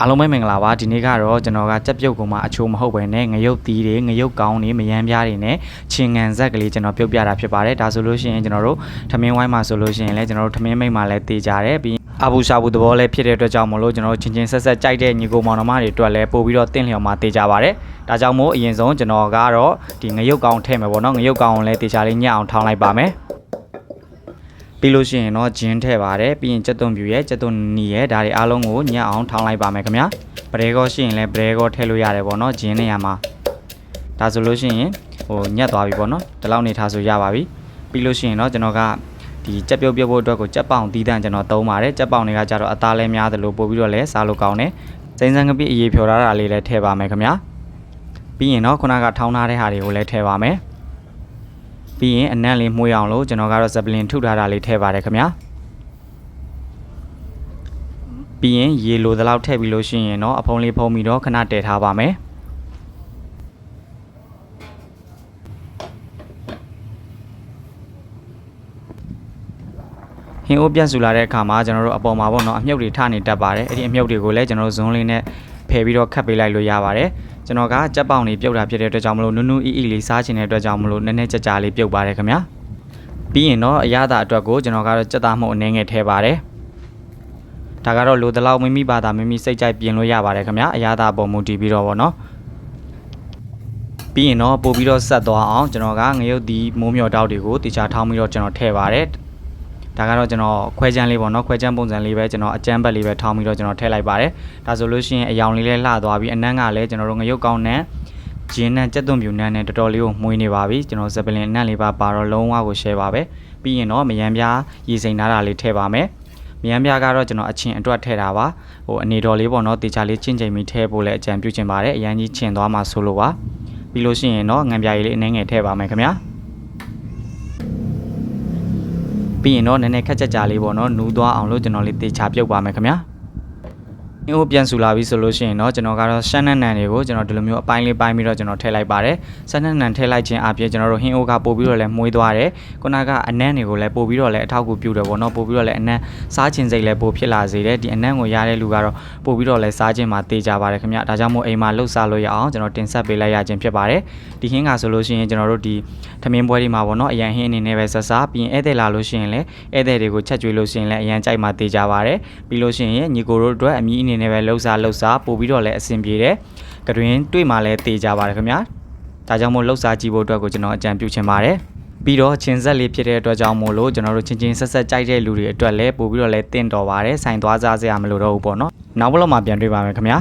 အားလုံးပဲမင်္ဂလာပါဒီနေ့ကတော့ကျွန်တော်ကကြက်ပြုတ်ကောင်မှအချိုးမဟုတ်ပဲနဲ့ငရုတ်သီးတွေငရုတ်ကောင်းတွေမယမ်းပြားတွေနဲ့ချင်းငံဇက်ကလေးကျွန်တော်ပြုတ်ပြတာဖြစ်ပါတယ်ဒါဆိုလို့ရှိရင်ကျွန်တော်တို့ထမင်းဝိုင်းမှာဆိုလို့ရှိရင်လည်းကျွန်တော်တို့ထမင်းမိတ်မှာလည်းတေးကြတယ်ပြီးအဘူရှာဘူးသဘောလည်းဖြစ်တဲ့အတွက်ကြောင့်မလို့ကျွန်တော်တို့ချင်းချင်းဆက်ဆက်ကြိုက်တဲ့ညီကိုမောင်နှမတွေအတွက်လည်းပို့ပြီးတော့တင့်လျော်မှာတေးကြပါတယ်ဒါကြောင့်မို့အရင်ဆုံးကျွန်တော်ကတော့ဒီငရုတ်ကောင်းထည့်မယ်ပေါ့နော်ငရုတ်ကောင်းကိုလည်းတေးချလေးညက်အောင်ထောင်းလိုက်ပါမယ် ပြီးလို့ရှိရင်တော့ဂျင်းထည့်ပါတယ်ပြီးရင်ကြက်သွန်ပြူရဲ့ကြက်သွန်နီရဲ့ဒါတွေအားလုံးကိုညက်အောင်ထောင်းလိုက်ပါမယ်ခင်ဗျာပရဲကောရှိရင်လည်းပရဲကောထည့်လို့ရတယ်ပေါ့နော်ဂျင်းနေရာမှာဒါဆိုလို့ရှိရင်ဟိုညက်သွားပြီပေါ့နော်ဒီလောက်နေထားဆိုရပါပြီပြီးလို့ရှိရင်တော့ကျွန်တော်ကဒီကြက်ပြုတ်ပြုတ်ဖို့အတွက်ကိုကြက်ပေါင်တီးတန့်ကျွန်တော်သုံးပါတယ်ကြက်ပေါင်တွေကကြတော့အသားလဲများတယ်လို့ပို့ပြီးတော့လဲစားလို့ကောင်းတယ်စိမ့်စံကပိအရေးဖြော်ထားတာလေးလည်းထည့်ပါမယ်ခင်ဗျာပြီးရင်တော့ခုနကထောင်းထားတဲ့ဟာတွေကိုလည်းထည့်ပါမယ် ပြီးရင်အနံ့လေးမှုေးအောင်လို့ကျွန်တော်ကတော့ဇပလင်ထုထားတာလေးထည့်ပါတယ်ခင်ဗျာပြီးရင်ရေလိုသလောက်ထည့်ပြီးလို့ရှိရင်တော့အဖုံးလေးဖုံးပြီးတော့ခဏတည်ထားပါမယ်ဟင်းအိုးပြတ်ဆူလာတဲ့အခါမှာကျွန်တော်တို့အပေါ်မှာပေါ့နော်အမြုပ်တွေထနေတတ်ပါတယ်အဲ့ဒီအမြုပ်တွေကိုလည်းကျွန်တော်တို့ဇွန်းလေးနဲ့ဖယ်ပြီးတော့ခတ်ပေးလိုက်လို့ရပါတယ် ကျွန်တော်ကကြက်ပေါင်တွေပြုတ်တာဖြစ်တဲ့အတွက်ကြောင့်မလို့နူးနူးအီအီလေးစားချင်တဲ့အတွက်ကြောင့်မလို့နည်းနည်းကြကြလေးပြုတ်ပါတယ်ခင်ဗျာပြီးရင်တော့အရသာအတွက်ကိုကျွန်တော်ကတော့ကြက်သားမှုအနေငယ်ထည့်ပါတယ်ဒါကတော့လိုတလောက်မိမိဘာသာမိမိစိတ်ကြိုက်ပြင်လို့ရပါတယ်ခင်ဗျာအရသာပုံမူတည်ပြီးတော့ဗောနော်ပြီးရင်တော့ပို့ပြီးတော့ဆက်သွားအောင်ကျွန်တော်ကငရုတ်ဒီမိုးမြော်တောက်တွေကိုတေချာထောင်းပြီးတော့ကျွန်တော်ထည့်ပါတယ် ဒါကတော့ကျွန်တော်ခွဲချမ်းလေးပေါ့နော်ခွဲချမ်းပုံစံလေးပဲကျွန်တော်အကြမ်းဘက်လေးပဲထောင်းပြီးတော့ကျွန်တော်ထည့်လိုက်ပါတယ်ဒါဆိုလို့ရှိရင်အယောင်လေးလေးလှသွားပြီးအနံ့ကလည်းကျွန်တော်တို့ငရုတ်ကောင်းနဲ့ဂျင်းနဲ့ကြက်သွန်ပြူနဲ့နဲ့တော်တော်လေးကိုမှုေးနေပါပြီကျွန်တော်ဇပလင်အနံ့လေးပါပါတော့လုံးဝကို share ပါပဲပြီးရင်တော့မယမ်းပြားရေစိမ်ထားတာလေးထည့်ပါမယ်မယမ်းပြားကတော့ကျွန်တော်အချင်းအတွက်ထည့်တာပါဟိုအနေတော်လေးပေါ့နော်တေချာလေးချင်းချိန်ပြီးထည့်ဖို့လည်းအကြံပြုချင်ပါတယ်အရန်ကြီးချင်သွားမှဆိုလို့ပါပြီးလို့ရှိရင်တော့ငံပြားရည်လေးအနှဲငယ်ထည့်ပါမယ်ခင်ဗျာ ပြီးရင်တော့နည်းနည်းခက်ကြကြလေးပေါ့နော်နူးသွားအောင်လို့ကျွန်တော်လေးတေချာပြုတ်ပါမယ်ခင်ဗျာ အင်းကိုပြန်ဆူလာပြီဆိုလို့ရှိရင်တော့ကျွန်တော်ကတော့ရှမ်းနန်းနန်တွေကိုကျွန်တော်ဒီလိုမျိုးအပိုင်းလေးပိုင်းပြီးတော့ကျွန်တော်ထည့်လိုက်ပါတယ်ရှမ်းနန်းနန်ထည့်လိုက်ခြင်းအပြင်ကျွန်တော်တို့ဟင်းအိုးကပို့ပြီးတော့လည်းမှုေးသွားတယ်ခုနကအနံ့တွေကိုလည်းပို့ပြီးတော့လည်းအထောက်အကူပြုတယ်ပေါ့နော်ပို့ပြီးတော့လည်းအနံ့စားခြင်းစိတ်လည်းပို့ဖြစ်လာစေတယ်ဒီအနံ့ကိုရတဲ့လူကတော့ပို့ပြီးတော့လည်းစားခြင်းမှာတေးကြပါတယ်ခင်ဗျဒါကြောင့်မို့အိမ်မှာလှုပ်စားလို့ရအောင်ကျွန်တော်တင်ဆက်ပေးလိုက်ရခြင်းဖြစ်ပါတယ်ဒီဟင်းကဆိုလို့ရှိရင်ကျွန်တော်တို့ဒီထမင်းပွဲတွေမှာပေါ့နော်အရန်ဟင်းအနေနဲ့ပဲဆက်စားပြီးရင်ဧည့်သည်လာလို့ရှိရင်လည်းဧည့်သည်တွေကိုချက်ကျွေးလို့ရှိရင်လည်းအရန်ကြိုက်မှတေးကြပါတယ်ပြီးလို့ရှိရင်ညီကိုတို့အတွက်အမီးအနေနဲ့ပဲလှုပ်စားလှုပ်စားပို့ပြီးတော့လည်းအဆင်ပြေတယ်ကတွင်တွေ့မှလည်းတေးကြပါတယ်ခင်ဗျာဒါကြောင့်မို့လှုပ်စားကြည့်ဖို့အတွက်ကိုကျွန်တော်အကြံပြုချင်ပါတယ်ပြီးတော့ချင်းဆက်လေးဖြစ်တဲ့အတွက်ကြောင့်မို့လို့ကျွန်တော်တို့ချင်းချင်းဆက်ဆက်ကြိုက်တဲ့လူတွေအတွက်လည်းပို့ပြီးတော့လည်းတင့်တော်ပါတယ်ဆိုင်သွားစားစရာမလိုတော့ဘူးပေါ့နော်နောက်ဘလော့မှာပြန်တွေ့ပါမယ်ခင်ဗျာ